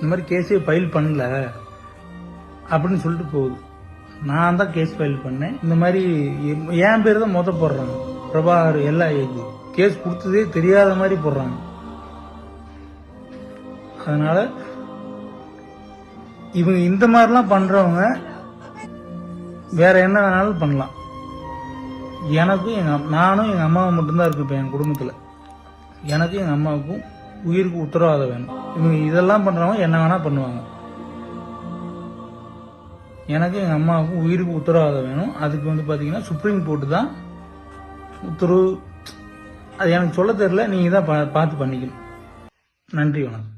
இந்த மாதிரி கேஸே ஃபைல் பண்ணல அப்படின்னு சொல்லிட்டு போகுது. நான் தான் கேஸ் ஃபைல் பண்ணேன். இந்த மாதிரி என் என் பேர் தான் மொத்த போடுறாங்க. பிரபாகர் எல்லா இது கேஸ் கொடுத்ததே தெரியாத மாதிரி போடுறாங்க. அதனால இவங்க இந்த மாதிரிலாம் பண்றவங்க வேற என்ன வேணாலும் பண்ணலாம். எனக்கும் எங்க நானும் எங்க அம்மாவும் மட்டும்தான் இருக்கு என் குடும்பத்துல. எனக்கும் எங்க அம்மாவுக்கும் உயிருக்கு உத்தரவாதம் வேணும். இவங்க இதெல்லாம் பண்றவங்க என்ன வேணா பண்ணுவாங்க. எனக்கு எங்கள் அம்மாவுக்கும் உயிருக்கு உத்தரவாதம் வேணும். அதுக்கு வந்து பார்த்தீங்கன்னா சுப்ரீம் கோர்ட்டு தான் உத்தரவு. அது எனக்கு சொல்ல தெரியல. நீங்கள் தான் பா- பார்த்து பண்ணிக்கணும். நன்றி வணக்கம்.